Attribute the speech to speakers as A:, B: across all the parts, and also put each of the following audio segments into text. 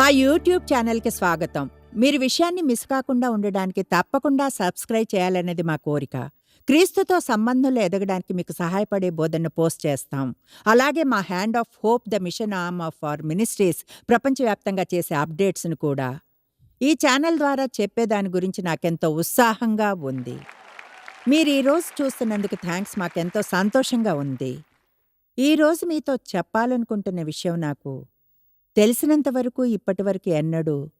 A: మా యూట్యూబ్ ఛానల్కి స్వాగతం. మీరు విషయాన్ని మిస్ కాకుండా ఉండడానికి తప్పకుండా సబ్స్క్రైబ్ చేయాలనేది మా కోరిక. క్రీస్తుతో సంబంధంలో ఎదగడానికి మీకు సహాయపడే బోధనను పోస్ట్ చేస్తాం. అలాగే మా hand of hope the mission arm of our ministries ప్రపంచవ్యాప్తంగా చేసే అప్డేట్స్ను కూడా. ఈ ఛానల్ ద్వారా చెప్పేదాని గురించి నాకెంతో ఉత్సాహంగా ఉంది. మీరు ఈరోజు చూస్తున్నందుకు థ్యాంక్స్. మాకెంతో సంతోషంగా ఉంది. ఈరోజు మీతో చెప్పాలనుకుంటున్న విషయం నాకు తెలిసినంతవరకు ఇప్పటివరకు ఎన్నడూ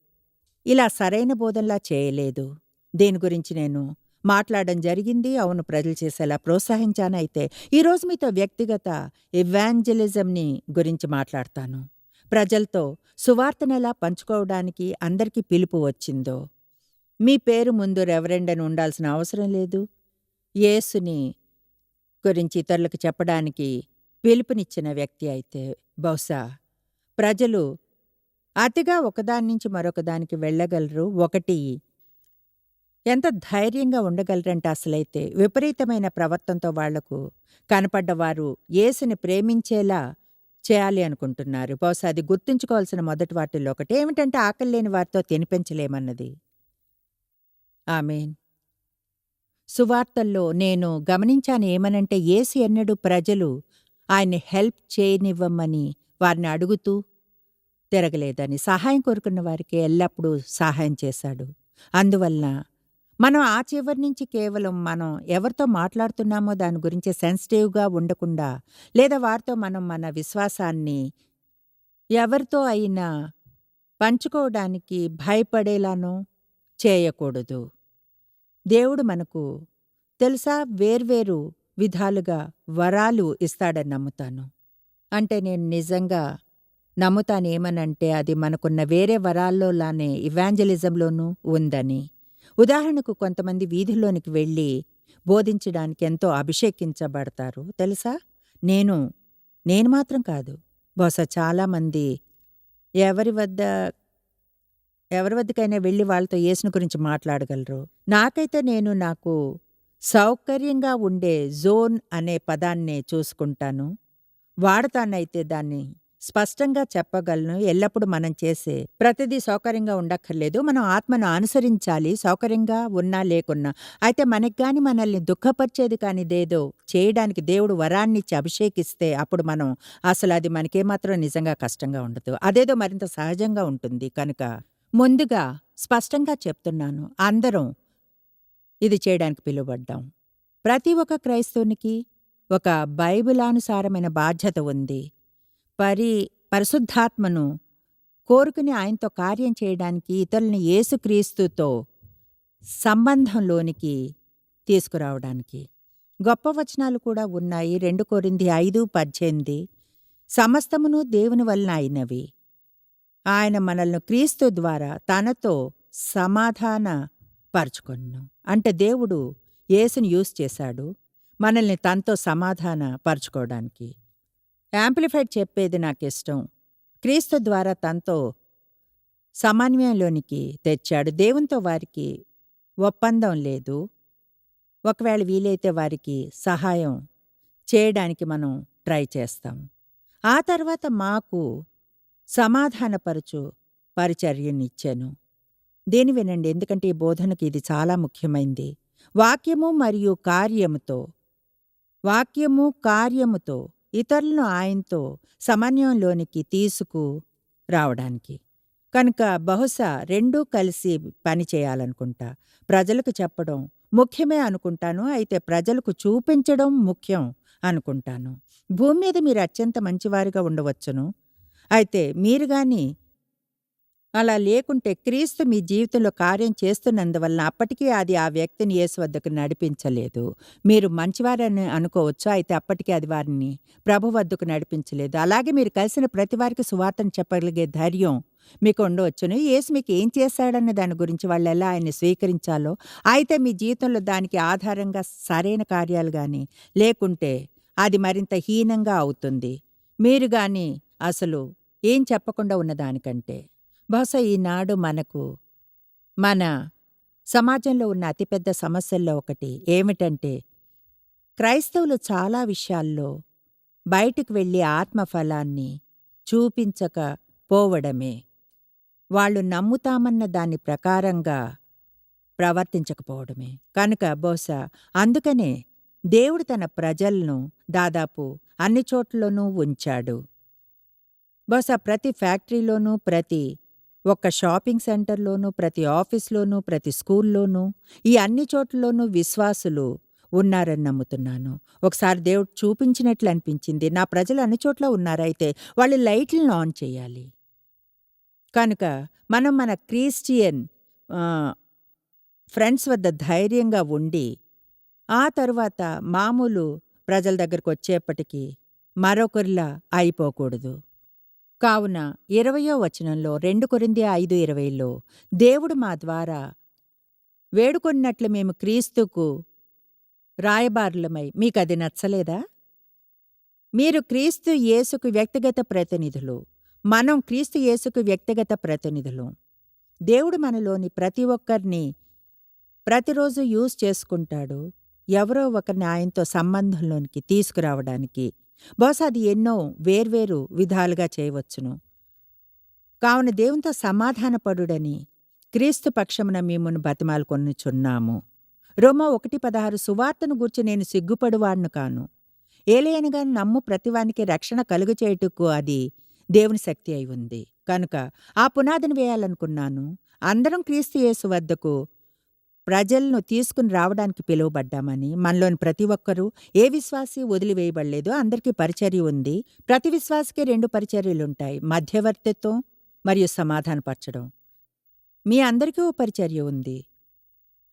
A: ఇలా సరైన బోధనలా చేయలేదు. దీని గురించి నేను మాట్లాడడం జరిగింది. అవును ప్రజలు చేసేలా ప్రోత్సహించానైతే ఈరోజు మీతో వ్యక్తిగత ఇవాంజలిజంని గురించి మాట్లాడతాను. ప్రజలతో సువార్తనెలా పంచుకోవడానికి అందరికీ పిలుపు వచ్చిందో. మీ పేరు ముందు రెవరెండ్ అని ఉండాల్సిన అవసరం లేదు. యేసుని గురించి ఇతరులకు చెప్పడానికి పిలుపునిచ్చిన వ్యక్తి అయితే బహుశా ప్రజలు అతిగా ఒకదాని నుంచి మరొకదానికి వెళ్ళగలరు. ఒకటి ఎంత ధైర్యంగా ఉండగలరంటే అసలైతే విపరీతమైన ప్రవర్తనతో వాళ్ళకు కనపడ్డవారు యేసుని ప్రేమించేలా చేయాలి అనుకుంటున్నారు. బహుశా అది గుర్తుంచుకోవాల్సిన మొదటి వాటిల్లో ఒకటి. ఏమిటంటే ఆకలి లేని వారితో తినిపించలేమన్నది. ఆమెన్. సువార్తల్లో నేను గమనించాను ఏమనంటే ఏసు ఎన్నడూ ప్రజలు ఆయన్ని హెల్ప్ చేయనివ్వమని వారిని అడుగుతూ తిరగలేదని సహాయం కోరుకున్న వారికి ఎల్లప్పుడూ సహాయం చేశాడు. అందువలన మనం ఆ చివరి నుంచి కేవలం మనం ఎవరితో మాట్లాడుతున్నామో దాని గురించి సెన్సిటివ్గా ఉండకుండా లేదా వారితో మనం మన విశ్వాసాన్ని ఎవరితో అయినా పంచుకోవడానికి భయపడేలానో చేయకూడదు. దేవుడు మనకు తెలుసా వేర్వేరు విధాలుగా వరాలు ఇస్తాడని నమ్ముతాను. అంటే నేను నిజంగా నమ్ముతానేమనంటే అది మనకున్న వేరే వరాల్లోలానే ఇవాంజలిజంలోనూ ఉందని. ఉదాహరణకు కొంతమంది వీధిలోనికి వెళ్ళి బోధించడానికి ఎంతో అభిషేకించబడతారు తెలుసా? నేను నేను మాత్రం కాదు. బహుశా చాలామంది ఎవరి వద్ద ఎవరి వద్దకైనా వెళ్ళి వాళ్ళతో యేసును గురించి మాట్లాడగలరు. నాకైతే నేను నాకు సౌకర్యంగా ఉండే జోన్ అనే పదాన్నే చూసుకుంటాను. వాడతానైతే దాన్ని స్పష్టంగా చెప్పగలను. ఎల్లప్పుడు మనం చేసే ప్రతిదీ సౌకర్యంగా ఉండక్కర్లేదు. మనం ఆత్మను అనుసరించాలి. సౌకర్యంగా ఉన్నా లేకున్నా. అయితే మనకి గాని మనల్ని దుఃఖపరిచేది కానిదేదో చేయడానికి దేవుడు వరాన్నిచ్చి అభిషేకిస్తే అప్పుడు మనం అసలు అది మనకేమాత్రం నిజంగా కష్టంగా ఉండదు. అదేదో మరింత సహజంగా ఉంటుంది. కనుక ముందుగా స్పష్టంగా చెప్తున్నాను. అందరం ఇది చేయడానికి పిలువబడ్డాం. ప్రతి ఒక్క క్రైస్తవునికి ఒక బైబిలానుసారమైన బాధ్యత ఉంది. పరి పరిశుద్ధాత్మను కోరుకుని ఆయనతో కార్యం చేయడానికి ఇతరులని యేసుక్రీస్తుతో సంబంధంలోనికి తీసుకురావడానికి. గొప్ప వచనాలు కూడా ఉన్నాయి. రెండు కోరింది ఐదు పద్దెనిమిది. సమస్తమును దేవుని వలన అయినవి. ఆయన మనల్ని క్రీస్తు ద్వారా తనతో సమాధాన పరుచుకున్నాం అంటే దేవుడు యేసుని యూజ్ చేశాడు. మనల్ని తనతో సమాధాన పరుచుకోవడానికి యాంప్లిఫైడ్ చెప్పేది నాకిష్టం. క్రీస్తు ద్వారా తనతో సమన్వయంలోనికి తెచ్చాడు. దేవునితో వారికి ఒప్పందం లేదు. ఒకవేళ వీలైతే వారికి సహాయం చేయడానికి మనం ట్రై చేస్తాం. ఆ తర్వాత మాకు సమాధానపరచు పరిచర్యనిచ్చాను. దేని వినండి. ఎందుకంటే ఈ బోధనకి ఇది చాలా ముఖ్యమైంది. వాక్యము మరియు కార్యముతో వాక్యము కార్యముతో ఇతరులను ఆయనతో సమన్వయంలోనికి తీసుకు రావడానికి. కనుక బహుశా రెండూ కలిసి పనిచేయాలనుకుంటా ప్రజలకు చెప్పడం ముఖ్యమే అనుకుంటాను. అయితే ప్రజలకు చూపించడం ముఖ్యం అనుకుంటాను. భూమి మీద మీరు అత్యంత మంచివారిగా ఉండవచ్చును. అయితే మీరు గాని అలా లేకుంటే క్రీస్తు మీ జీవితంలో కార్యం చేస్తున్నందువలన అప్పటికీ అది ఆ వ్యక్తిని యేసు వద్దకు నడిపించలేదు. మీరు మంచివారని అనుకోవచ్చు అయితే అప్పటికీ అది వారిని ప్రభు వద్దకు నడిపించలేదు. అలాగే మీరు కలిసిన ప్రతి వారికి సువార్తను చెప్పగలిగే ధైర్యం మీకు ఉండవచ్చును. యేసు మీకు ఏం చేశాడన్న దాని గురించి వాళ్ళు ఎలా ఆయన్ని స్వీకరించాలో అయితే మీ జీవితంలో దానికి ఆధారంగా సరైన కార్యాలు కానీ లేకుంటే అది మరింత హీనంగా అవుతుంది. మీరు కానీ అసలు ఏం చెప్పకుండా ఉన్నదానికంటే బహుశా ఈనాడు మనకు మన సమాజంలో ఉన్న అతిపెద్ద సమస్యల్లో ఒకటి ఏమిటంటే క్రైస్తవులు చాలా విషయాల్లో బయటికి వెళ్ళి ఆత్మఫలాన్ని చూపించకపోవడమే. వాళ్ళు నమ్ముతామన్న దాని ప్రకారంగా ప్రవర్తించకపోవడమే. కనుక బహుశా అందుకనే దేవుడు తన ప్రజలను దాదాపు అన్ని చోట్లలోనూ ఉంచాడు. బహుశా ప్రతి ఫ్యాక్టరీలోనూ ప్రతి ఒక్క షాపింగ్ సెంటర్లోనూ ప్రతి ఆఫీస్లోనూ ప్రతి స్కూల్లోనూ ఈ అన్ని చోట్లలోనూ విశ్వాసులు ఉన్నారని నమ్ముతున్నాను. ఒకసారి దేవుడు చూపించినట్లు అనిపించింది. నా ప్రజలు అన్ని చోట్ల ఉన్నారైతే వాళ్ళు లైట్లను ఆన్ చేయాలి. కనుక మనం మన క్రిస్టియన్ ఫ్రెండ్స్ వద్ద ధైర్యంగా ఉండి ఆ తరువాత మామూలు ప్రజల దగ్గరకు వచ్చేప్పటికీ మరొకరిలా అయిపోకూడదు. కావున ఇరవయో వచనంలో రెండు కొరింది ఐదు ఇరవైలో దేవుడు మా ద్వారా వేడుకొన్నట్లు మేము క్రీస్తుకు రాయబారులమై మీకది నచ్చలేదా? మీరు క్రీస్తు యేసుకు వ్యక్తిగత ప్రతినిధులు. మనం క్రీస్తు యేసుకు వ్యక్తిగత ప్రతినిధులు. దేవుడు మనలోని ప్రతి ఒక్కరిని ప్రతిరోజు యూజ్ చేసుకుంటాడు. ఎవరో ఒకరిని ఆయనతో సంబంధంలోనికి తీసుకురావడానికి బహుశా అది ఎన్నో వేర్వేరు విధాలుగా చేయవచ్చును. కావున దేవునితో సమాధానపడుడని క్రీస్తు పక్షమున మిమ్మును బతిమాలుకొనుచున్నాము. రోమా ఒకటి పదహారు సువార్తను గూర్చి నేను సిగ్గుపడువాడ్ను కాను. ఏలయనగా నమ్ము ప్రతివానికి రక్షణ కలుగచేయుటకు అది దేవుని శక్తి అయి ఉంది. కనుక ఆ పునాదిని వేయాలనుకున్నాను. అందరం క్రీస్తు యేసు వద్దకు ప్రజలను తీసుకుని రావడానికి పిలువబడ్డామని మనలోని ప్రతి ఒక్కరూ ఏ విశ్వాసి వదిలివేయబడలేదో అందరికీ పరిచర్య ఉంది. ప్రతి విశ్వాసికి రెండు పరిచర్యలుంటాయి మధ్యవర్తిత్వం మరియు సమాధానపరచడం. మీ అందరికీ ఓ పరిచర్య ఉంది.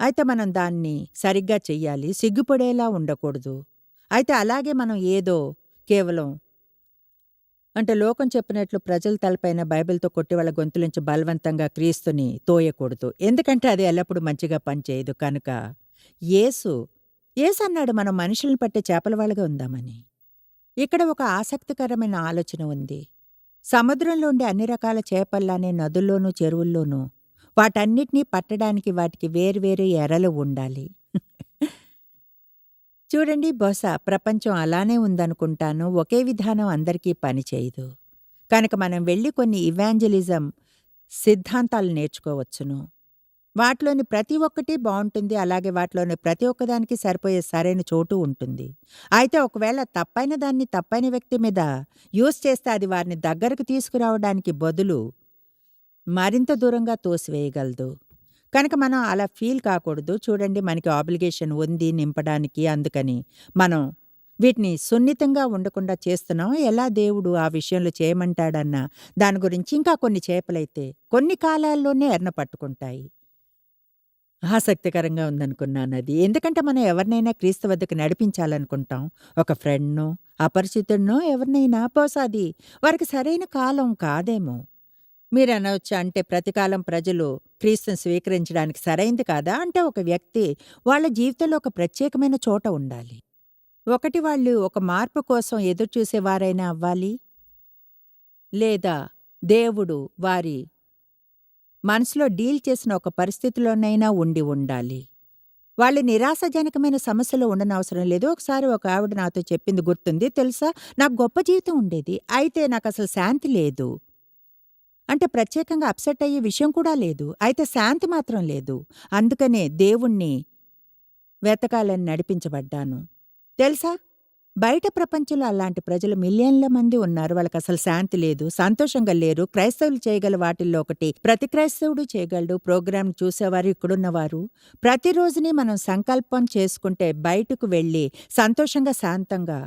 A: అయితే మనం దాన్ని సరిగ్గా చెయ్యాలి సిగ్గుపడేలా ఉండకూడదు. అయితే అలాగే మనం ఏదో కేవలం అంటే లోకం చెప్పినట్లు ప్రజల తలపైన బైబిల్తో కొట్టి వాళ్ళ గొంతులోంచి బలవంతంగా క్రీస్తుని తోయకూడదు. ఎందుకంటే అది ఎల్లప్పుడూ మంచిగా పనిచేయదు. కనుక యేసు యేసు అన్నాడు మనం మనుషుల్ని పట్టే చేపల వాళ్ళగా ఉందామని. ఇక్కడ ఒక ఆసక్తికరమైన ఆలోచన ఉంది. సముద్రంలో ఉండే అన్ని రకాల చేపల్లానే నదుల్లోనూ చెరువుల్లోనూ వాటన్నిటినీ పట్టడానికి వాటికి వేర్వేరు ఎరలు ఉండాలి. చూడండి బహుశా ప్రపంచం అలానే ఉందనుకుంటాను. ఒకే విధానం అందరికీ పనిచేయదు కనుక మనం వెళ్ళి కొన్ని ఇవాంజలిజం సిద్ధాంతాలు నేర్చుకోవచ్చును. వాటిలోని ప్రతి ఒక్కటి బాగుంటుంది. అలాగే వాటిలోని ప్రతి ఒక్కదానికి సరిపోయే సరైన చోటు ఉంటుంది. అయితే ఒకవేళ తప్పైన దాన్ని తప్పైన వ్యక్తి మీద యూజ్ చేస్తే అది వారిని దగ్గరకు తీసుకురావడానికి బదులు మరింత దూరంగా తోసివేయగలదు. కనుక మనం అలా ఫీల్ కాకూడదు. చూడండి మనకి ఆబ్లిగేషన్ ఉంది నింపడానికి అందుకని. మనం వీటిని సున్నితంగా ఉండకుండా చేస్తున్నాం. ఎలా దేవుడు ఆ విషయంలో చేయమంటాడన్న దాని గురించి ఇంకా కొన్ని చేపలైతే కొన్ని కాలాల్లోనే ఎర్న పట్టుకుంటాయి. ఆసక్తికరంగా ఉందనుకున్నాను అది. ఎందుకంటే మనం ఎవరినైనా క్రీస్తు వద్దకు నడిపించాలనుకుంటాం. ఒక ఫ్రెండ్నో అపరిచితుడినో ఎవరినైనా బహుశా అది వారికి సరైన కాలం కాదేమో. మీరు అనవచ్చు అంటే ప్రతికాలం ప్రజలు క్రీస్తుని స్వీకరించడానికి సరైంది కాదా? అంటే ఒక వ్యక్తి వాళ్ళ జీవితంలో ఒక ప్రత్యేకమైన చోట ఉండాలి. ఒకటి వాళ్ళు ఒక మార్పు కోసం ఎదురుచూసేవారైనా అవ్వాలి. లేదా దేవుడు వారి మనసులో డీల్ చేసిన ఒక పరిస్థితిలోనైనా ఉండి ఉండాలి. వాళ్ళు నిరాశాజనకమైన సమస్యలు ఉండనవసరం లేదు. ఒకసారి ఒక ఆవిడ నాతో చెప్పింది గుర్తుంది. తెలుసా? నాకు గొప్ప జీవితం ఉండేది. అయితే నాకు అసలు శాంతి లేదు. అంటే ప్రత్యేకంగా అప్సెట్ అయ్యే విషయం కూడా లేదు. అయితే శాంతి మాత్రం లేదు. అందుకనే దేవుణ్ణి వెతకాలని నడిపించబడ్డాను. తెలుసా? బయట ప్రపంచంలో అలాంటి ప్రజలు మిలియన్ల మంది ఉన్నారు. వాళ్ళకి అసలు శాంతి లేదు సంతోషంగా లేరు. క్రైస్తవులు చేయగల వాటిల్లో ఒకటి ప్రతి క్రైస్తవుడు చేయగలడు. ప్రోగ్రాం చూసేవారు ఇక్కడున్నవారు. ప్రతిరోజుని మనం సంకల్పం చేసుకుంటే బయటకు వెళ్ళి సంతోషంగా శాంతంగా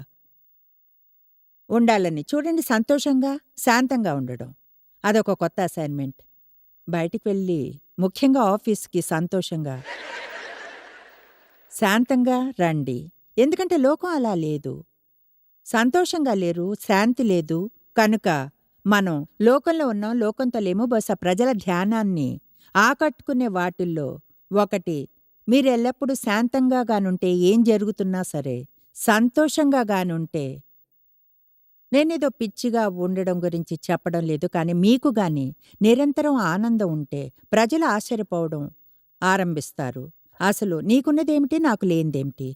A: ఉండాలని. చూడండి సంతోషంగా శాంతంగా ఉండడం. అదొక కొత్త అసైన్మెంట్. బయటికి వెళ్ళి ముఖ్యంగా ఆఫీస్కి సంతోషంగా శాంతంగా రండి. ఎందుకంటే లోకం అలా లేదు. సంతోషంగా లేరు శాంతి లేదు. కనుక మనం లోకంలో ఉన్నాం లోకంతో లేము. బహుశా ప్రజల ధ్యానాన్ని ఆకట్టుకునే వాటిల్లో ఒకటి. మీరెల్లప్పుడూ శాంతంగా గానుంటే ఏం జరుగుతున్నా సరే సంతోషంగా గానుంటే నేనేదో పిచ్చిగా ఉండడం గురించి చెప్పడం లేదు కానీ మీకు గాని నిరంతరం ఆనందం ఉంటే ప్రజలు ఆశ్చర్యపోవడం ఆరంభిస్తారు. అసలు నీకున్నదేమిటి నాకు లేనిదేమిటి?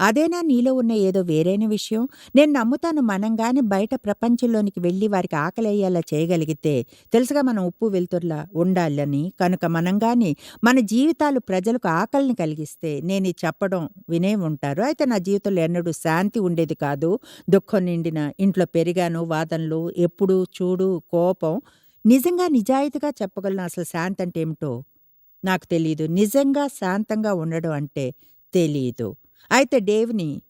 A: అదేనా నీలో ఉన్న ఏదో వేరైన విషయం? నేను నమ్ముతాను మనంగాని బయట ప్రపంచంలోనికి వెళ్ళి వారికి ఆకలేయేలా చేయగలిగితే తెలుసుగా మనం ఉప్పు వెలుతురులా ఉండాలని. కనుక మనంగాని మన జీవితాలు ప్రజలకు ఆకలిని కలిగిస్తే నేను చెప్పడం వినే ఉంటారు. అయితే నా జీవితంలో ఎన్నడూ శాంతి ఉండేది కాదు. దుఃఖం నిండిన ఇంట్లో పెరిగాను వాదనలు ఎప్పుడు చూడు కోపం. నిజంగా నిజాయితీగా చెప్పగలను అసలు శాంతి అంటే ఏమిటో నాకు తెలీదు. నిజంగా శాంతంగా ఉండడం అంటే తెలీదు. అయితే డేవ్ని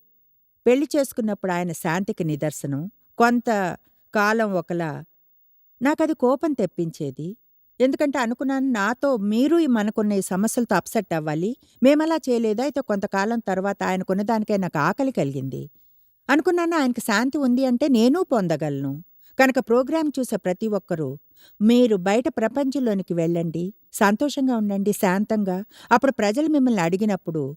A: పెళ్ళి చేసుకున్నప్పుడు ఆయన శాంతికి నిదర్శనం కొంత కాలం ఒకలా నాకది కోపం తెప్పించేది. ఎందుకంటే అనుకున్నాను నాతో మీరు ఈ మనకున్న ఈ సమస్యలతో అప్సెట్ అవ్వాలి. మేమలా చేయలేదు? అయితే కొంతకాలం తర్వాత ఆయనకున్న దానికే నాకు ఆకలి కలిగింది. అనుకున్నాను ఆయనకి శాంతి ఉంది అంటే నేనూ పొందగలను. కనుక ప్రోగ్రాం చూసే ప్రతి ఒక్కరూ మీరు బయట ప్రపంచంలోనికి వెళ్ళండి సంతోషంగా ఉండండి శాంతంగా. అప్పుడు ప్రజలు మిమ్మల్ని అడిగినప్పుడు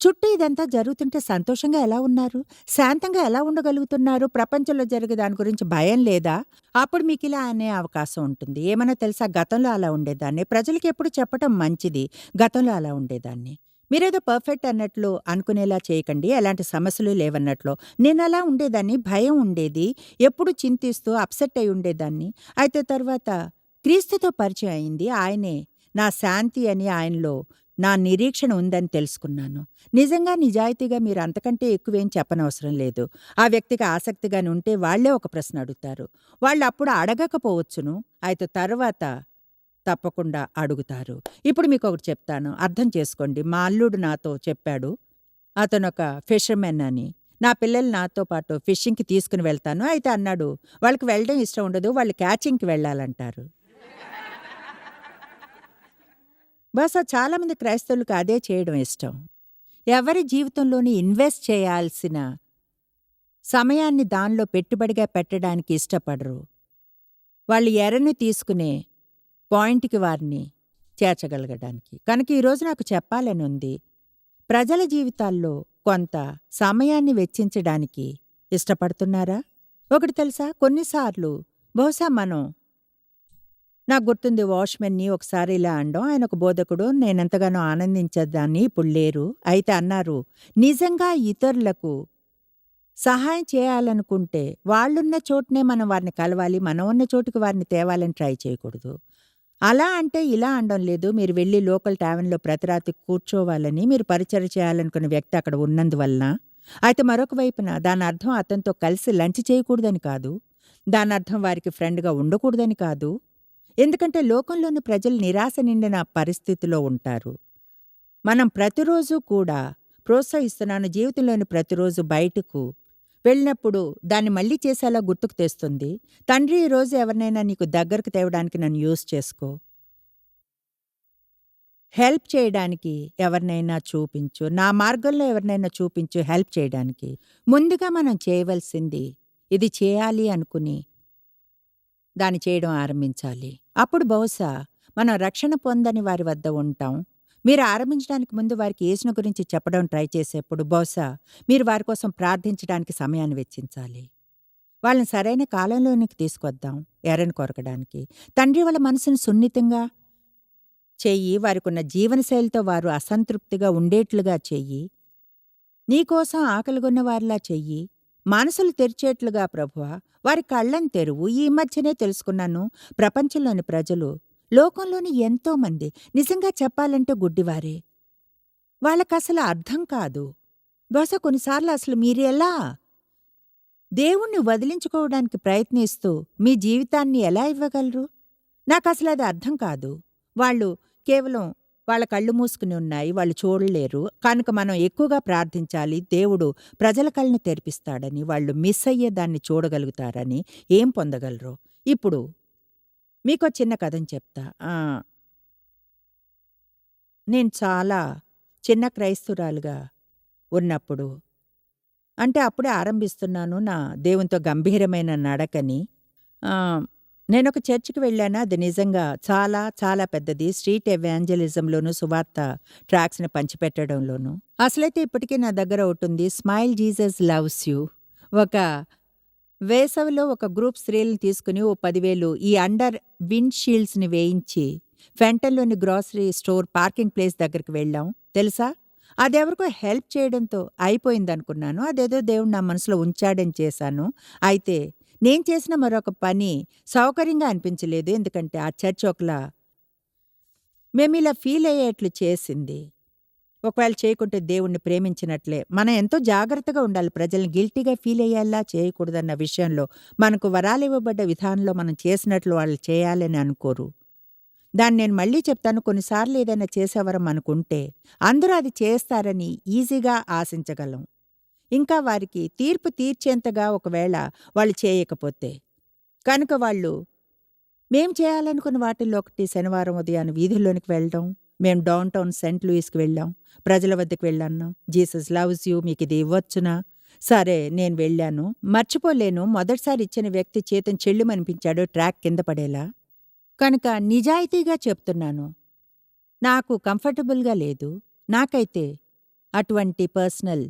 A: చుట్టూ ఇదంతా జరుగుతుంటే సంతోషంగా ఎలా ఉన్నారు? శాంతంగా ఎలా ఉండగలుగుతున్నారు? ప్రపంచంలో జరిగే దాని గురించి భయం లేదా? అప్పుడు మీకు ఇలా అనే అవకాశం ఉంటుంది. ఏమైనా తెలుసా? గతంలో అలా ఉండేదాన్ని. ప్రజలకి ఎప్పుడు చెప్పటం మంచిది. గతంలో అలా ఉండేదాన్ని. మీరేదో పర్ఫెక్ట్ అన్నట్లు అనుకునేలా చేయకండి. ఎలాంటి సమస్యలు లేవన్నట్లు. నేను అలా ఉండేదాన్ని. భయం ఉండేది. ఎప్పుడు చింతిస్తూ అప్సెట్ అయి ఉండేదాన్ని. అయితే తర్వాత క్రీస్తుతో పరిచయం అయింది. ఆయనే నా శాంతి అని ఆయనలో నా నిరీక్షణ ఉందని తెలుసుకున్నాను. నిజంగా నిజాయితీగా మీరు అంతకంటే ఎక్కువేం చెప్పనవసరం లేదు. ఆ వ్యక్తికి ఆసక్తిగాని ఉంటే వాళ్ళే ఒక ప్రశ్న అడుగుతారు. వాళ్ళు అప్పుడు అడగకపోవచ్చును. అయితే తర్వాత తప్పకుండా అడుగుతారు. ఇప్పుడు మీకు ఒకటి చెప్తాను. అర్థం చేసుకోండి. మా అల్లుడు నాతో చెప్పాడు. అతను ఒక ఫిషర్మెన్ అని. నా పిల్లలు నాతో పాటు ఫిషింగ్కి తీసుకుని వెళ్తాను. అయితే అన్నాడు వాళ్ళకి వెళ్ళడం ఇష్టం ఉండదు. వాళ్ళు క్యాచింగ్కి వెళ్ళాలంటారు. బహుశా చాలామంది క్రైస్తవులకు అదే చేయడం ఇష్టం. ఎవరి జీవితంలోని ఇన్వెస్ట్ చేయాల్సిన సమయాన్ని దానిలో పెట్టుబడిగా పెట్టడానికి ఇష్టపడరు. వాళ్ళు ఎర్రని తీసుకునే పాయింట్కి వారిని చేర్చగలగడానికి. కనుక ఈరోజు నాకు చెప్పాలని ఉంది ప్రజల జీవితాల్లో కొంత సమయాన్ని వెచ్చించడానికి ఇష్టపడుతున్నారా? ఒకటి తెలుసా? కొన్నిసార్లు బహుశా మనం నాకు గుర్తుంది వాచ్మెన్ని ఒకసారి ఇలా అనడం ఆయన ఒక బోధకుడు. నేనెంతగానో ఆనందించేదాన్ని ఇప్పుడు లేరు. అయితే అన్నారు నిజంగా ఇతరులకు సహాయం చేయాలనుకుంటే వాళ్ళున్న చోటునే మనం వారిని కలవాలి. మనం ఉన్న చోటుకి వారిని తేవాలని ట్రై చేయకూడదు. అలా అంటే ఇలా అనడం లేదు. మీరు వెళ్ళి లోకల్ ట్యావెన్లో ప్రతిరాత్రి కూర్చోవాలని మీరు పరిచయం చేయాలనుకున్న వ్యక్తి అక్కడ ఉన్నందువలన. అయితే మరొక వైపున దాని అర్థం అతనితో కలిసి లంచ్ చేయకూడదని కాదు. దాని అర్థం వారికి ఫ్రెండ్గా ఉండకూడదని కాదు. ఎందుకంటే లోకంలోని ప్రజలు నిరాశ నిండిన పరిస్థితిలో ఉంటారు. మనం ప్రతిరోజు కూడా ప్రోత్సహిస్తున్నాను జీవితంలోని ప్రతిరోజు బయటకు వెళ్ళినప్పుడు దాన్ని మళ్ళీ చేసేలా గుర్తుకు తెస్తుంది. తండ్రి ఈరోజు రోజు ఎవరినైనా నీకు దగ్గరకు తేవడానికి నన్ను యూజ్ చేసుకో. హెల్ప్ చేయడానికి ఎవరినైనా చూపించు. నా మార్గంలో ఎవరినైనా చూపించు హెల్ప్ చేయడానికి. ముందుగా మనం చేయవలసింది ఇది చేయాలి అనుకుని దాన్ని చేయడం ఆరంభించాలి. అప్పుడు బహుశా మనం రక్షణ పొందని వారి వద్ద ఉంటాం. మీరు ఆరంభించడానికి ముందు వారికి యేసును గురించి చెప్పడం ట్రై చేసేప్పుడు బహుశా మీరు వారి కోసం ప్రార్థించడానికి సమయాన్ని వెచ్చించాలి. వాళ్ళని సరైన కాలంలోనికి తీసుకొద్దాం ఎరని కొరకడానికి. తండ్రి వాళ్ళ మనసును సున్నితంగా చెయ్యి వారికున్న జీవనశైలితో వారు అసంతృప్తిగా ఉండేట్లుగా చెయ్యి. నీకోసం ఆకలిగొన్న వారిలా చెయ్యి. మనసులు తెరిచేట్లుగా ప్రభువా వారి కళ్ళని తెరువు. ఈ మధ్యనే తెలుసుకున్నాను ప్రపంచంలోని ప్రజలు లోకంలోని ఎంతోమంది నిజంగా చెప్పాలంటే గుడ్డివారే. వాళ్ళకసలు అర్థం కాదు. బహుశా కొన్నిసార్లు అసలు మీరెలా దేవుణ్ణి వదిలించుకోవడానికి ప్రయత్నిస్తూ మీ జీవితాన్ని ఎలా ఇవ్వగలరు? నాకసలు అది అర్థం కాదు. వాళ్ళు కేవలం వాళ్ళ కళ్ళు మూసుకుని ఉన్నాయి వాళ్ళు చూడలేరు. కనుక మనం ఎక్కువగా ప్రార్థించాలి దేవుడు ప్రజల కళ్ళను తెరిపిస్తాడని వాళ్ళు మిస్ అయ్యే దాన్ని చూడగలుగుతారని ఏం పొందగలరు? ఇప్పుడు మీకో చిన్న కథని చెప్తా. ఆ, నేను చాలా చిన్న క్రైస్తురాలుగా ఉన్నప్పుడు అంటే అప్పుడే ఆరంభిస్తున్నాను నా దేవునితో గంభీరమైన నడకని. నేనొక చర్చికి వెళ్ళాను? అది నిజంగా చాలా చాలా పెద్దది. స్ట్రీట్ ఎవాంజలిజంలోను సువార్త ట్రాక్స్ని పంచిపెట్టడంలోను. అసలైతే ఇప్పటికీ నా దగ్గర ఒకటి స్మైల్ జీసస్ లవ్స్ యూ. ఒక వేసవిలో ఒక గ్రూప్ స్త్రీలను తీసుకుని ఓ పదివేలు ఈ అండర్ విండ్ షీల్డ్స్ని వేయించి ఫెంటన్లోని గ్రాసరీ స్టోర్ పార్కింగ్ ప్లేస్ దగ్గరికి వెళ్ళాం. తెలుసా? అదెవరికో హెల్ప్ చేయడంతో అయిపోయిందనుకున్నాను. అదేదో దేవుడు నా మనసులో ఉంచాడని చేశాను. అయితే నేను చేసిన మరొక పని సౌకర్యంగా అనిపించలేదు. ఎందుకంటే ఆ చర్చ్ ఒకలా మేమిలా ఫీలయ్యేట్లు చేసింది. ఒకవేళ చేయకుంటే దేవుణ్ణి ప్రేమించినట్లే. మనం ఎంతో జాగ్రత్తగా ఉండాలి. ప్రజల్ని గిల్టీగా ఫీలయ్యేలా చేయకూడదన్న విషయంలో. మనకు వరాలివ్వబడ్డ విధానంలో మనం చేసినట్లు వాళ్ళు చేయాలని అనుకోరు. దాన్ని నేను మళ్ళీ చెప్తాను. కొన్నిసార్లు ఏదైనా చేసేవరం అనుకుంటే అందరూ అది చేస్తారని ఈజీగా ఆశించగలం. ఇంకా వారికి తీర్పు తీర్చేంతగా ఒకవేళ వాళ్ళు చేయకపోతే. కనుక వాళ్ళు మేం చేయాలనుకున్న వాటిల్లో ఒకటి శనివారం ఉదయాన్ని వీధుల్లోనికి వెళ్ళడం. మేం డౌన్ టౌన్ సెంట్ లూయిస్‌కి వెళ్ళాం. ప్రజల వద్దకు వెళ్ళన్నాం. జీసస్ లవ్స్ యూ మీకిది ఇవ్వొచ్చునా? సరే నేను వెళ్ళాను. మర్చిపోలేను మొదటిసారి ఇచ్చిన వ్యక్తి చేతం చెల్లుమనిపించాడు ట్రాక్ కింద పడేలా. కనుక నిజాయితీగా చెప్తున్నాను. నాకు కంఫర్టబుల్‌గా లేదు. నాకైతే అటువంటి పర్సనల్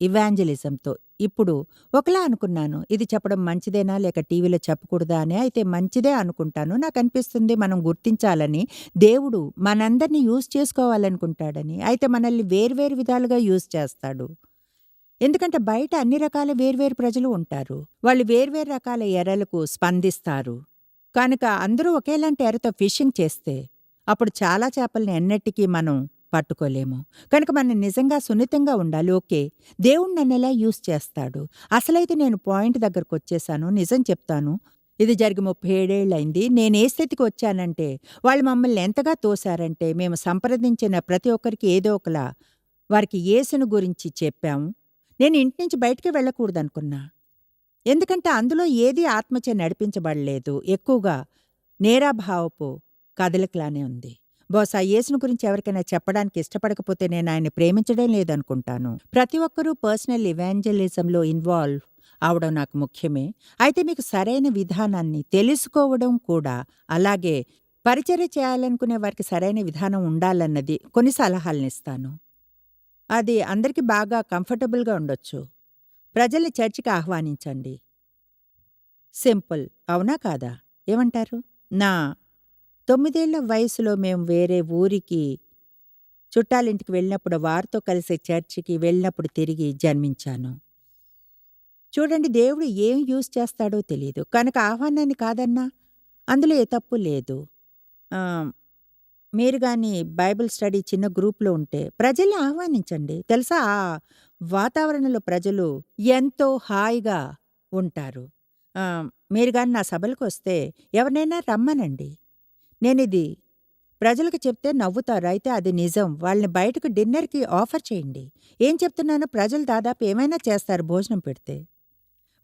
A: ఇవాంజలిజంతో ఇప్పుడు ఒకలా అనుకున్నాను. ఇది చెప్పడం మంచిదేనా లేక టీవీలో చెప్పకూడదా అని. అయితే మంచిదే అనుకుంటాను. నాకనిపిస్తుంది మనం గుర్తించాలని. దేవుడు మనందరినీ యూజ్ చేసుకోవాలనుకుంటాడని. అయితే మనల్ని వేర్వేరు విధాలుగా యూజ్ చేస్తాడు. ఎందుకంటే బయట అన్ని రకాల వేర్వేరు ప్రజలు ఉంటారు. వాళ్ళు వేర్వేరు రకాల ఎరలకు స్పందిస్తారు. కనుక అందరూ ఒకేలాంటి ఎరతో ఫిషింగ్ చేస్తే అప్పుడు చాలా చేపల్ని ఎన్నటికీ మనం పట్టుకోలేము. కనుక మనం నిజంగా సున్నితంగా ఉండాలి. ఓకే. దేవుడు నన్నెలా యూజ్ చేస్తాడు. అసలైతే నేను పాయింట్ దగ్గరకొచ్చేశాను. నిజం చెప్తాను. ఇది జరిగి 37 ఏళ్ళయింది. నేనే స్థితికి వచ్చానంటే వాళ్ళు మమ్మల్ని ఎంతగా తోశారంటే మేము సంప్రదించిన ప్రతి ఒక్కరికి ఏదో ఒకలా వారికి యేసును గురించి చెప్పాం. నేను ఇంటి నుంచి బయటికి వెళ్ళకూడదనుకున్నా. ఎందుకంటే అందులో ఏదీ ఆత్మచే నడిపించబడలేదు. ఎక్కువగా నేరాభావపు కదలికలానే ఉంది. బహుశా యేసును గురించి ఎవరికైనా చెప్పడానికి ఇష్టపడకపోతే నేను ఆయన ప్రేమించడం లేదనుకుంటాను. ప్రతి ఒక్కరూ పర్సనల్ ఇవాంజలిజంలో ఇన్వాల్వ్ అవడం నాకు ముఖ్యమే. అయితే మీకు సరైన విధానాన్ని తెలుసుకోవడం కూడా అలాగే పరిచర్య చేయాలనుకునే వారికి సరైన విధానం ఉండాలన్నది కొన్ని సలహాలనిస్తాను. అది అందరికి బాగా కంఫర్టబుల్‌గా ఉండొచ్చు. ప్రజల్ని చర్చికి ఆహ్వానించండి. సింపుల్. అవునా కాదా? ఏమంటారు? నా తొమ్మిదేళ్ళ వయసులో మేము వేరే ఊరికి చుట్టాలింటికి వెళ్ళినప్పుడు వారితో కలిసి చర్చికి వెళ్ళినప్పుడు తిరిగి జన్మించాను. చూడండి దేవుడు ఏం యూజ్ చేస్తాడో తెలియదు కనుక ఆహ్వానాన్ని కాదన్నా అందులో ఏ తప్పు లేదు. మీరు కానీ బైబిల్ స్టడీ చిన్న గ్రూప్‌లో ఉంటే ప్రజల్ని ఆహ్వానించండి. తెలుసా ఆ వాతావరణంలో ప్రజలు ఎంతో హాయిగా ఉంటారు. మీరు కానీ నా సభలకొస్తే ఎవరినైనా రమ్మనండి. నేనిది ప్రజలకు చెప్తే నవ్వుతారు. అయితే అది నిజం. వాళ్ళని బయటకు డిన్నర్‌కి ఆఫర్ చేయండి. ఏం చెప్తున్నానో ప్రజలు దాదాపు ఏమైనా చేస్తారు భోజనం పెడితే.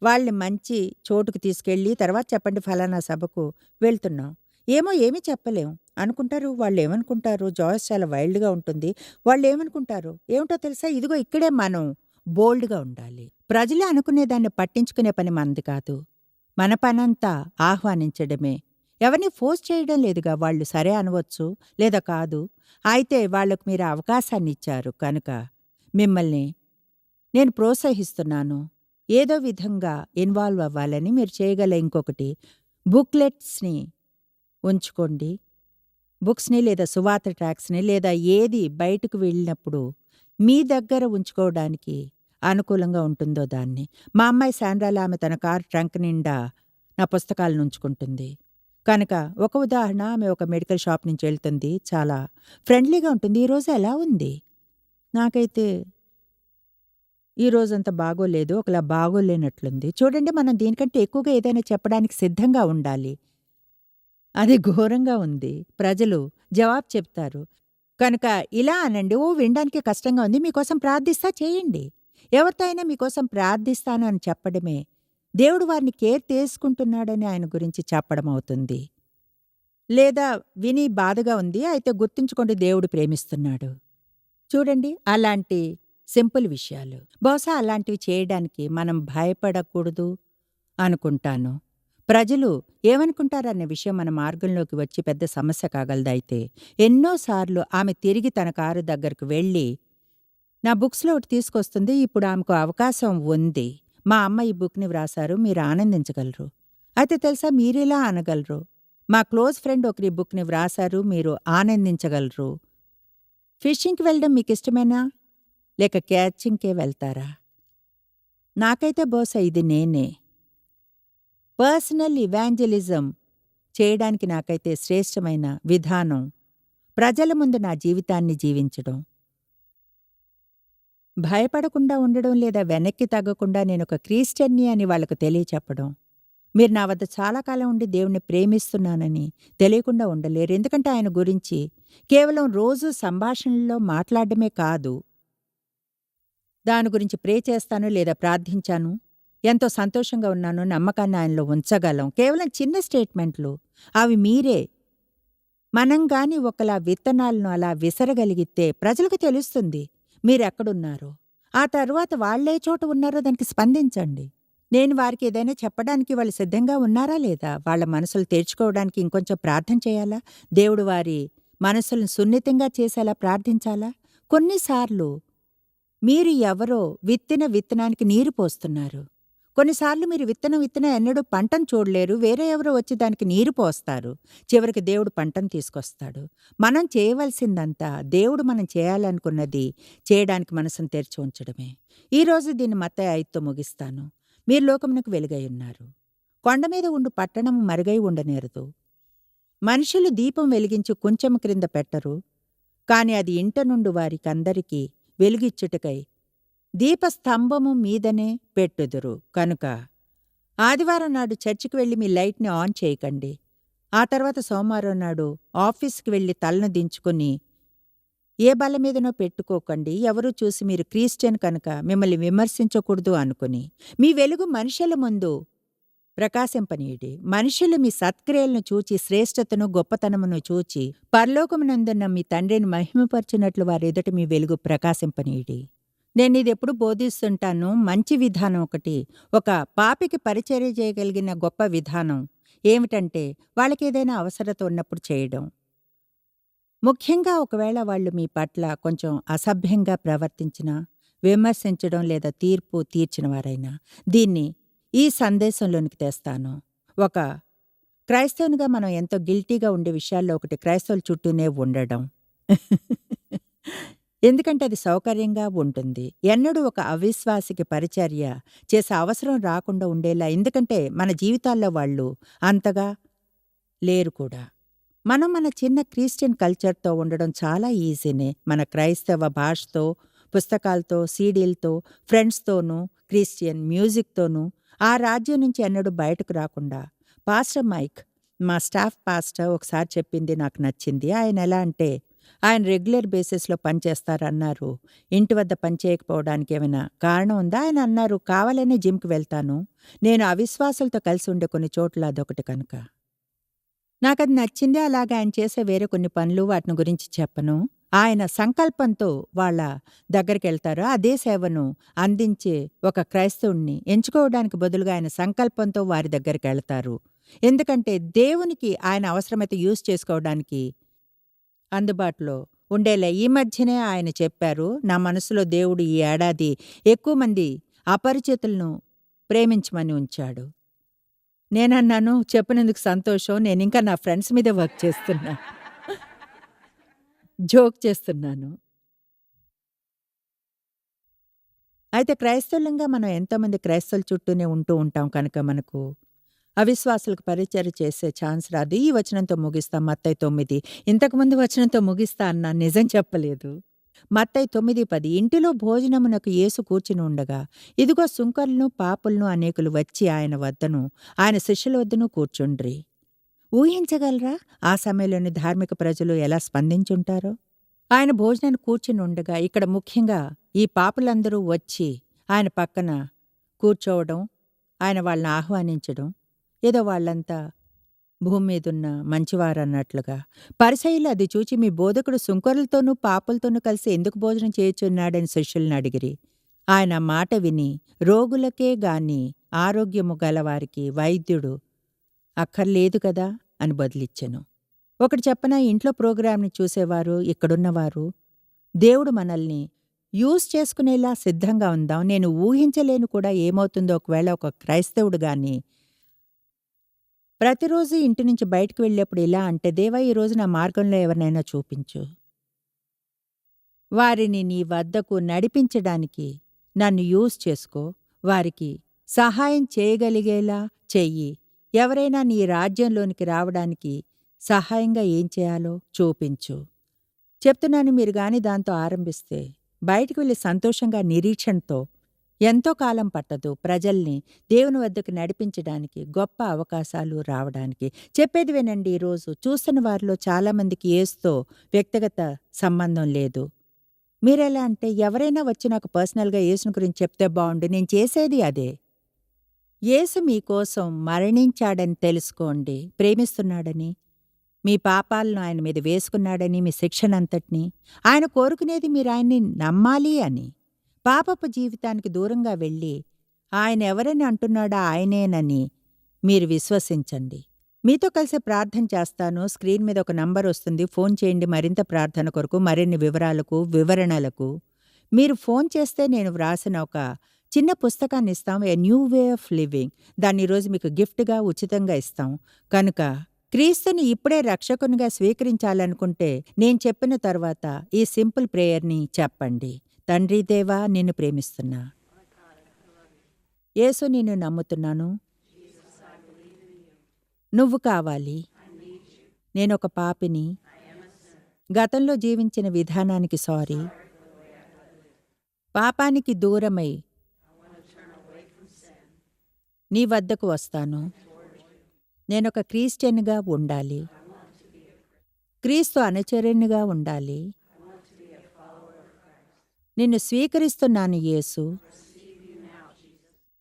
A: వాళ్ళని మంచి చోటుకు తీసుకెళ్ళి తర్వాత చెప్పండి ఫలానా సభకు వెళ్తున్నాం. ఏమో ఏమీ చెప్పలేం. అనుకుంటారు వాళ్ళేమనుకుంటారు జాయిస్ చాలా వైల్డ్‌గా ఉంటుంది. వాళ్ళేమనుకుంటారు? ఏమిటో తెలుసా? ఇదిగో ఇక్కడే మనం బోల్డ్‌గా ఉండాలి. ప్రజలే అనుకునేదాన్ని పట్టించుకునే పని మనది కాదు. మన పనంతా ఆహ్వానించడమే. ఎవరిని ఫోర్స్ చేయడం లేదుగా. వాళ్ళు సరే అనవచ్చు. లేదా కాదు. అయితే వాళ్ళకు మీరు అవకాశాన్నిచ్చారు కనుక మిమ్మల్ని నేను ప్రోత్సహిస్తున్నాను. ఏదో విధంగా ఇన్వాల్వ్ అవ్వాలని మీరు చేయగల ఇంకొకటి బుక్లెట్స్‌ని ఉంచుకోండి. బుక్స్‌ని లేదా సువార్త ట్రాక్స్ని లేదా ఏది బయటకు వెళ్ళినప్పుడు మీ దగ్గర ఉంచుకోవడానికి అనుకూలంగా ఉంటుందో దాన్ని. మా అమ్మాయి శాండ్రాల ఆమె తన కారు ట్రంక్ నిండా నా పుస్తకాలను ఉంచుకుంటుంది. కనుక ఒక ఉదాహరణ ఆమె ఒక మెడికల్ షాప్ నుంచి వెళ్తుంది. చాలా ఫ్రెండ్లీగా ఉంటుంది. ఈరోజు ఎలా ఉంది? నాకైతే ఈ రోజంత బాగోలేదు. ఒకలా బాగోలేనట్లుంది. చూడండి మనం దీనికంటే ఎక్కువగా ఏదైనా చెప్పడానికి సిద్ధంగా ఉండాలి. అది ఘోరంగా ఉంది. ప్రజలు జవాబు చెప్తారు. కనుక ఇలా అనండి. ఓ వినడానికి కష్టంగా ఉంది. మీకోసం ప్రార్థిస్తా చేయండి. ఎవరితో అయినా మీకోసం ప్రార్థిస్తాను అని చెప్పడమే దేవుడు వారిని కేర్ తీసుకుంటున్నాడని ఆయన గురించి చెప్పడం అవుతుంది. లేదా విని బాధగా ఉంది. అయితే గుర్తుంచుకోండి దేవుడు ప్రేమిస్తున్నాడు. చూడండి అలాంటి సింపుల్ విషయాలు. బహుశా అలాంటివి చేయడానికి మనం భయపడకూడదు అనుకుంటాను. ప్రజలు ఏమనుకుంటారన్న విషయం మన మార్గంలోకి వచ్చి పెద్ద సమస్య కాగలదైతే ఎన్నోసార్లు ఆమె తిరిగి తన కారు దగ్గరకు వెళ్ళి నా బుక్స్‌లో ఒకటి తీసుకొస్తుంది. ఇప్పుడు ఆమెకు అవకాశం ఉంది. మా అమ్మ ఈ బుక్‌ని వ్రాసారు. మీరు ఆనందించగలరు. అయితే తెలుసా మీరిలా అనగలరు. మా క్లోజ్ ఫ్రెండ్ ఒకరి బుక్‌ని వ్రాసారు. మీరు ఆనందించగలరు. ఫిషింగ్‌కి వెళ్ళడం మీకిష్టమేనా? లేక క్యాచింగ్‌కే వెళ్తారా? నాకైతే బహుశా ఇది నేనే. పర్సనల్ ఇవాంజలిజం చేయడానికి నాకైతే శ్రేష్టమైన విధానం ప్రజల ముందు నా జీవితాన్ని జీవించడం. భయపడకుండా ఉండడం లేదా వెనక్కి తగ్గకుండా నేనొక క్రీస్టియన్ని అని వాళ్ళకు తెలియచెప్పడం. మీరు నా వద్ద చాలా కాలం ఉండి దేవుణ్ణి ప్రేమిస్తున్నానని తెలియకుండా ఉండలేరు. ఎందుకంటే ఆయన గురించి కేవలం రోజూ సంభాషణల్లో మాట్లాడమే కాదు. దాని గురించి ప్రే చేస్తాను లేదా ప్రార్థించాను. ఎంతో సంతోషంగా ఉన్నాను. నమ్మకాన్ని ఆయనలో ఉంచగలం. కేవలం చిన్న స్టేట్మెంట్లు. అవి మీరే మనం గాని ఒకలా విత్తనాలను అలా విసరగలిగితే ప్రజలకు తెలుస్తుంది మీరెక్కడున్నారో. ఆ తరువాత వాళ్ళే చోట ఉన్నారో దానికి స్పందించండి. నేను వారికి ఏదైనా చెప్పడానికి వాళ్ళు సిద్ధంగా ఉన్నారా లేదా? వాళ్ళ మనసులు తెరుచుకోవడానికి ఇంకొంచెం ప్రార్థన చేయాలా? దేవుడు వారి మనసులను సున్నితంగా చేసేలా ప్రార్థించాలా? కొన్నిసార్లు మీరు ఎవరో విత్తిన విత్తనానికి నీరు పోస్తున్నారు. కొన్నిసార్లు మీరు విత్తనం విత్తినా ఎన్నడూ పంటను చూడలేరు. వేరే ఎవరో వచ్చి దానికి నీరు పోస్తారు. చివరికి దేవుడు పంటను తీసుకొస్తాడు. మనం చేయవలసిందంతా దేవుడు మనం చేయాలనుకున్నది చేయడానికి మనసును తెరిచి ఉంచడమే. ఈరోజు దీన్ని మత ఐదుతో ముగిస్తాను. మీరు లోకమునకు వెలుగై ఉన్నారు. కొండ మీద ఉండు పట్టణము మరుగై ఉండనేరదు. మనుషులు దీపం వెలిగించి కొంచెం క్రింద పెట్టరు. కాని అది ఇంట నుండి వారికందరికీ వెలుగిచ్చుటకై దీపస్తంభము మీదనే పెట్టుదురు. కనుక ఆదివారం నాడు చర్చికి వెళ్ళి మీ లైట్‌ని ఆన్ చేయకండి. ఆ తర్వాత సోమవారం నాడు ఆఫీస్‌కి వెళ్ళి తలను దించుకుని ఏ బల మీదనో పెట్టుకోకండి. ఎవరూ చూసి మీరు క్రిస్టియన్ కనుక మిమ్మల్ని విమర్శించకూడదు అనుకుని. మీ వెలుగు మనుషుల ముందు ప్రకాశింపనీయుడి. మనుషులు మీ సత్క్రియలను చూచి శ్రేష్ఠతను, గొప్పతనమును చూచి పరలోకమునందున్న మీ తండ్రిని మహిమపరచినట్లు వారెదుట మీ వెలుగు ప్రకాశింపనీయుడి. నేనిదెప్పుడు బోధిస్తుంటాను. మంచి విధానం ఒకటి. ఒక పాపికి పరిచర్య చేయగలిగిన గొప్ప విధానం ఏమిటంటే వాళ్ళకేదైనా అవసరత ఉన్నప్పుడు చేయడం. ముఖ్యంగా ఒకవేళ వాళ్ళు మీ పట్ల కొంచెం అసభ్యంగా ప్రవర్తించినా, విమర్శించడం లేదా తీర్పు తీర్చిన వారైనా దీన్ని ఈ సందేశంలోనికి తెస్తాను. ఒక క్రైస్తవునిగా మనం ఎంతో గిల్టీగా ఉండే విషయాల్లో ఒకటి క్రైస్తవుల చుట్టూనే ఉండడం. ఎందుకంటే అది సౌకర్యంగా ఉంటుంది. ఎన్నడూ ఒక అవిశ్వాసికి పరిచర్య చేసే అవసరం రాకుండా ఉండేలా ఎందుకంటే మన జీవితాల్లో వాళ్ళు అంతగా లేరు కూడా. మనం మన చిన్న క్రిస్టియన్ కల్చర్‌తో ఉండడం చాలా ఈజీనే. మన క్రైస్తవ భాషతో, పుస్తకాలతో, సీడీలతో, ఫ్రెండ్స్‌తోనూ, క్రిస్టియన్ మ్యూజిక్‌తోనూ ఆ రాజ్యం నుంచి ఎన్నడూ బయటకు రాకుండా. పాస్టర్ మైక్ మా స్టాఫ్ పాస్టర్ ఒకసారి చెప్పింది నాకు నచ్చింది. ఆయన ఎలా అంటే ఆయన రెగ్యులర్ బేసిస్‌లో పనిచేస్తారన్నారు. ఇంటి వద్ద పనిచేయకపోవడానికి ఏమైనా కారణం ఉందా? ఆయన అన్నారు కావాలనే జిమ్‌కి వెళ్తాను. నేను అవిశ్వాసులతో కలిసి ఉండే కొన్ని చోట్ల అదొకటి కనుక. నాకది నచ్చింది. అలాగే ఆయన చేసే వేరే కొన్ని పనులు వాటిని గురించి చెప్పను. ఆయన సంకల్పంతో వాళ్ళ దగ్గరికెళ్తారు. అదే సేవను అందించే ఒక క్రైస్తవుణ్ణి ఎంచుకోవడానికి బదులుగా ఆయన సంకల్పంతో వారి దగ్గరికెళతారు. ఎందుకంటే దేవునికి ఆయన అవసరమైతే యూజ్ చేసుకోవడానికి అందుబాటులో ఉండేలా ఈ మధ్యనే ఆయన చెప్పారు. నా మనసులో దేవుడు ఈ ఏడాది ఎక్కువ మంది అపరిచితులను ప్రేమించమని ఉంచాడు. నేనన్నాను చెప్పినందుకు సంతోషం. నేనింకా నా ఫ్రెండ్స్ మీదే వర్క్ చేస్తున్నా. జోక్ చేస్తున్నాను. అయితే క్రైస్తవులంగా మనం ఎంతోమంది క్రైస్తవుల చుట్టూనే ఉంటూ ఉంటాం కనుక మనకు అవిశ్వాసులకు పరిచర్య చేసే ఛాన్స్ రాదు. ఈ వచనంతో ముగిస్తాం మత్తయి తొమ్మిది ఇంతకుముందు వచనంతో ముగిస్తా అన్న నిజం చెప్పలేదు. మత్తయి 9:10 ఇంటిలో భోజనమునకు యేసు కూర్చుని ఉండగా ఇదిగో సుంకరులను, పాపులను అనేకులు వచ్చి ఆయన వద్దను, ఆయన శిష్యుల వద్దను కూర్చుండ్రి. ఊహించగలరా ఆ సమయంలోని ధార్మిక ప్రజలు ఎలా స్పందించుంటారో? ఆయన భోజనాన్ని కూర్చుని ఉండగా ఇక్కడ ముఖ్యంగా ఈ పాపులందరూ వచ్చి ఆయన పక్కన కూర్చోవడం, ఆయన వాళ్ళని ఆహ్వానించడం, ఏదో వాళ్ళంతా భూమి మీదున్న మంచివారన్నట్లుగా. పరిసయ్యులు అది చూచి మీ బోధకుడు సుంకరులతోనూ, పాపులతోనూ కలిసి ఎందుకు భోజనం చేయొచ్చున్నాడని శిష్యుల్ని అడిగిరి. ఆయన మాట విని రోగులకే గాని ఆరోగ్యము గలవారికి వైద్యుడు అక్కర్లేదు కదా అని బదులిచ్చెను. ఒకటి చెప్పనా ఇంట్లో ప్రోగ్రాంని చూసేవారు, ఇక్కడున్నవారు దేవుడు మనల్ని యూజ్ చేసుకునేలా సిద్ధంగా ఉందాం. నేను ఊహించలేను కూడా ఏమవుతుందో ఒకవేళ ఒక క్రైస్తవుడు గాని ప్రతిరోజు ఇంటి నుంచి బయటకు వెళ్ళేప్పుడు ఇలా అంటే దేవా ఈరోజు నా మార్గంలో ఎవరినైనా చూపించు. వారిని నీ వద్దకు నడిపించడానికి నన్ను యూజ్ చేసుకో. వారికి సహాయం చేయగలిగేలా చెయ్యి. ఎవరైనా నీ రాజ్యంలోనికి రావడానికి సహాయంగా ఏం చేయాలో చూపించు. చెప్తున్నాను మీరు గాని దాంతో ఆరంభిస్తే బయటికి వెళ్ళి సంతోషంగా నిరీక్షణతో ఎంతో కాలం పట్టదు ప్రజల్ని దేవుని వద్దకు నడిపించడానికి గొప్ప అవకాశాలు రావడానికి. చెప్పేది వినండి ఈరోజు. చూస్తున్న వారిలో చాలామందికి ఏస్తో వ్యక్తిగత సంబంధం లేదు. మీరెలా అంటే ఎవరైనా వచ్చి నాకు పర్సనల్గా యేసుని గురించి చెప్తే బాగుండు. నేను చేసేది అదే. యేసు మీకోసం మరణించాడని తెలుసుకోండి. ప్రేమిస్తున్నాడని మీ పాపాలను ఆయన మీద వేసుకున్నాడని మీ శిక్షనంతటినీ. ఆయన కోరుకునేది మీరు ఆయన్ని నమ్మాలి అని. పాపపు జీవితానికి దూరంగా వెళ్ళి ఆయన ఎవరని అంటున్నాడా ఆయనేనని మీరు విశ్వసించండి. మీతో కలిసి ప్రార్థన చేస్తాను. స్క్రీన్ మీద ఒక నంబర్ వస్తుంది. ఫోన్ చేయండి. మరింత ప్రార్థన కొరకు మరిన్ని వివరాలకు వివరణలకు. మీరు ఫోన్ చేస్తే నేను వ్రాసిన ఒక చిన్న పుస్తకాన్ని ఇస్తాం. A new way of living దాన్ని ఈరోజు మీకు గిఫ్ట్గా ఉచితంగా ఇస్తాం. కనుక క్రీస్తుని ఇప్పుడే రక్షకునిగా స్వీకరించాలనుకుంటే నేను చెప్పిన తర్వాత ఈ సింపుల్ ప్రేయర్ని చెప్పండి. తండ్రి దేవా నిన్ను ప్రేమిస్తున్నా. యేసు నిన్ను నమ్ముతున్నాను. నువ్వు కావాలి. నేనొక పాపిని. గతంలో జీవించిన విధానానికి సారీ. పాపానికి దూరమై నీ వద్దకు వస్తాను. నేనొక క్రిస్టియన్గా ఉండాలి. క్రీస్తు అనుచరునిగా ఉండాలి. నిన్ను స్వీకరిస్తున్నాను యేసు.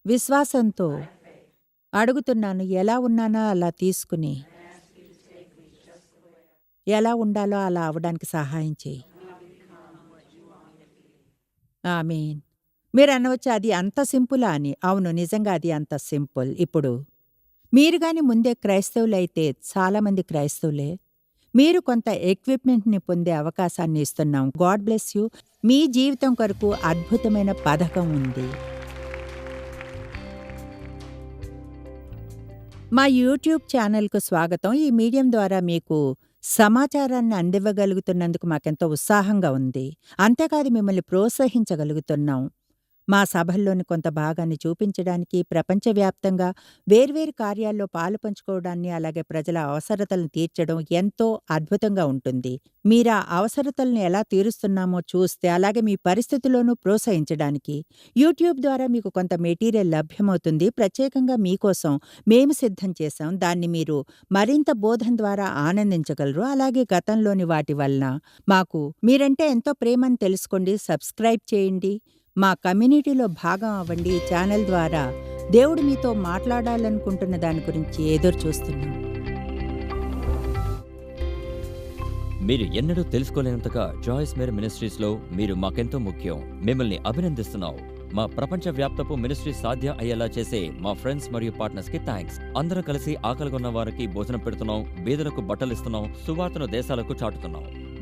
A: విశ్వాసంతో అడుగుతున్నాను ఎలా ఉన్నానో? అలా తీసుకుని. ఎలా ఉండాలో అలా అవడానికి సహాయం చేయి. ఆమేన్. మీరు అనవచ్చు అది అంత సింపులా అని. అవును నిజంగా అది అంత సింపుల్. ఇప్పుడు మీరు కానీ ముందే క్రైస్తవులైతే చాలామంది క్రైస్తవులే. మీరు కొంత ఎక్విప్మెంట్ని పొందే అవకాశాన్ని ఇస్తున్నాం. గాడ్ బ్లెస్ యూ మీ జీవితం కొరకు అద్భుతమైన పథకం ఉంది. మా యూట్యూబ్ ఛానల్కు స్వాగతం. ఈ మీడియం ద్వారా మీకు సమాచారాన్ని అందివ్వగలుగుతున్నందుకు మాకెంతో ఉత్సాహంగా ఉంది. అంతేకాదు మిమ్మల్ని ప్రోత్సహించగలుగుతున్నాం. మా సభల్లోని కొంత భాగాన్ని చూపించడానికి ప్రపంచవ్యాప్తంగా వేర్వేరు కార్యాల్లో పాలు పంచుకోవడాన్ని అలాగే ప్రజల అవసరతలను తీర్చడం ఎంతో అద్భుతంగా ఉంటుంది. మీరా అవసరతలను ఎలా తీరుస్తున్నామో చూస్తే అలాగే మీ పరిస్థితుల్లోనూ ప్రోత్సహించడానికి యూట్యూబ్ ద్వారా మీకు కొంత మెటీరియల్ లభ్యమవుతుంది. ప్రత్యేకంగా మీకోసం మేము సిద్ధం చేశాం. దాన్ని మీరు మరింత బోధన ద్వారా ఆనందించగలరు. అలాగే గతంలోని వాటి వలన మాకు మీరంటే ఎంతో ప్రేమని తెలుసుకోండి. సబ్స్క్రైబ్ చేయండి. మా కమ్యూనిటీలో భాగం అవ్వండి ఛానల్ ద్వారా. దేవుడు మీతో మాట్లాడాలనుకుంటున్న దాని గురించి ఎదురు చూస్తున్నాం.
B: మీరు ఎన్నడూ తెలుసుకోలేనంతగా జాయిస్ మేర్ మినిస్ట్రీస్లో మీరు మాకెంతో ముఖ్యం. మిమ్మల్ని అభినందిస్తున్నాం. మా ప్రపంచ వ్యాప్తపు మినిస్ట్రీ సాధ్య అయ్యేలా చేసే మా ఫ్రెండ్స్ మరియు పార్ట్నర్స్కి థ్యాంక్స్ అందరం కలిసి ఆకలిగొన్న వారికి భోజనం పెడుతున్నాం. బీదలకు బట్టలు ఇస్తున్నాం సువార్తను దేశాలకు చాటుతున్నాం.